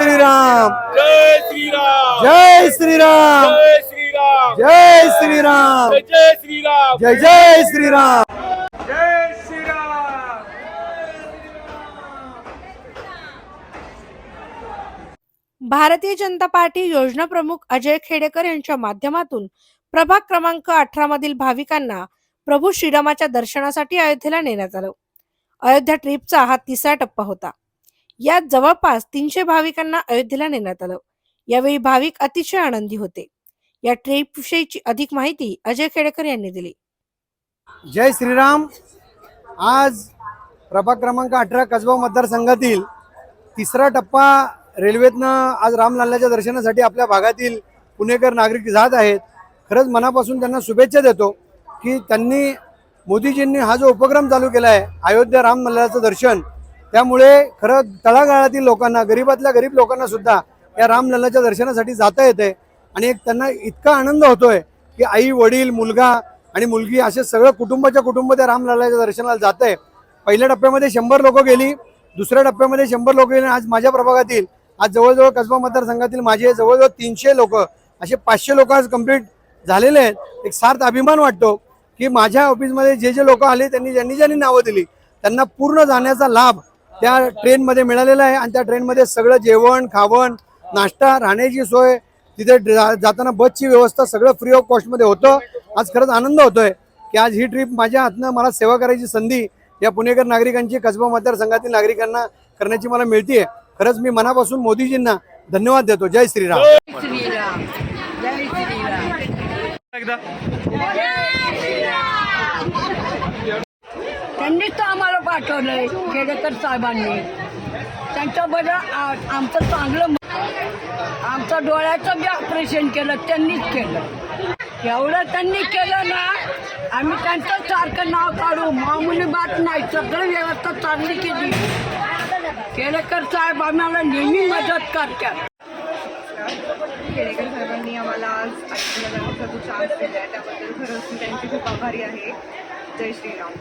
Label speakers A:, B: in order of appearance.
A: श्रीराम।
B: जय श्रीराम। जय श्रीराम।
A: जय श्रीराम। जय श्रीराम। जय जय Shriram.
C: Bharatiya Janata party योजना प्रमुख अजय खेडेकर यांच्या माध्यमातून प्रभाग क्रमांक अठरा मधील भाविकांना प्रभू श्रीरामाच्या दर्शनासाठी अयोध्येला नेण्यात आलं. अयोध्या ट्रिपचा हा तिसरा टप्पा होता. यात जवळपास तीनशे भाविकांना अयोध्येला नेण्यात आलं. यावेळी भाविक अतिशय आनंदी होते. या ट्रिप विषयीची अधिक माहिती अजय खेडेकर यांनी दिली.
B: जय श्रीराम. आज प्रभाग क्रमांक अठरा कसबा मतदारसंघातील तिसरा टप्पा रेल्वेतनं आज रामलालाच्या दर्शनासाठी आपल्या भागातील पुणेकर नागरिक जात आहेत. खरंच मनापासून त्यांना शुभेच्छा देतो की त्यांनी मोदीजींनी हा जो उपक्रम चालू केला आहे अयोध्या रामलल्लाचं दर्शन त्यामुळे खरं तळागाळातील लोकांना गरीबातल्या गरीब लोकांना सुद्धा या रामलल्लाच्या दर्शनासाठी जाता येते. आणि एक त्यांना इतका आनंद होतोय की आई वडील मुलगा आणि मुलगी असे सगळं कुटुंबाच्या कुटुंब त्या रामलल्लाच्या दर्शनाला जात आहे पहिल्या टप्प्यामध्ये शंभर लोक गेली दुसऱ्या टप्प्यामध्ये शंभर लोक गेली आज माझ्या प्रभागातील आज जवळजवळ कसबा मतदारसंघातील माझे जवळजवळ तीनशे लोक असे पाचशे लोक आज कंप्लीट झालेले आहेत. एक सार्थ अभिमान वाटतो की माझ्या ऑफिसमध्ये जे जे लोक आले त्यांनी ज्यांनी ज्यांनी नावं दिली त्यांना पूर्ण जाण्याचा लाभ त्या ट्रेनमध्ये मिळालेलं आहे आणि त्या ट्रेनमध्ये सगळं जेवण खावण नाश्ता राहण्याची सोय तिथे जा- जाताना बसची व्यवस्था सगळं फ्री ऑफ कॉस्टमध्ये होतं. आज खरंच आनंद होतोय की आज ही ट्रिप माझ्या हातनं मला सेवा करायची संधी या पुणेकर नागरिकांची कसबा मतदारसंघातील नागरिकांना करण्याची मला मिळतीये. खरंच मी मनापासून मोदीजींना धन्यवाद देतो. जय श्रीराम.
A: एकदा
D: त्यांनीच आम्हाला पाठवलंय. खेडेकर साहेबांनी. त्यांच्याबद्दल आमचं चांगलं आमचं डोळ्याचं जे ऑपरेशन केलं त्यांनीच केलं. एवढं त्यांनी केलं ना आम्ही त्यांचं सारखं नाव काढू. मामुली बात नाही सगळं व्यवस्था चांगली केली. केळेकर साहेब आम्हाला नेहमी मदत करतात.
E: खेडेकर साहेबांनी आम्हाला आज ऐकण्याचा जो चान्स दिला आहे त्याबद्दल खरंच मी त्यांची खूप आभारी आहे. जय श्रीराम.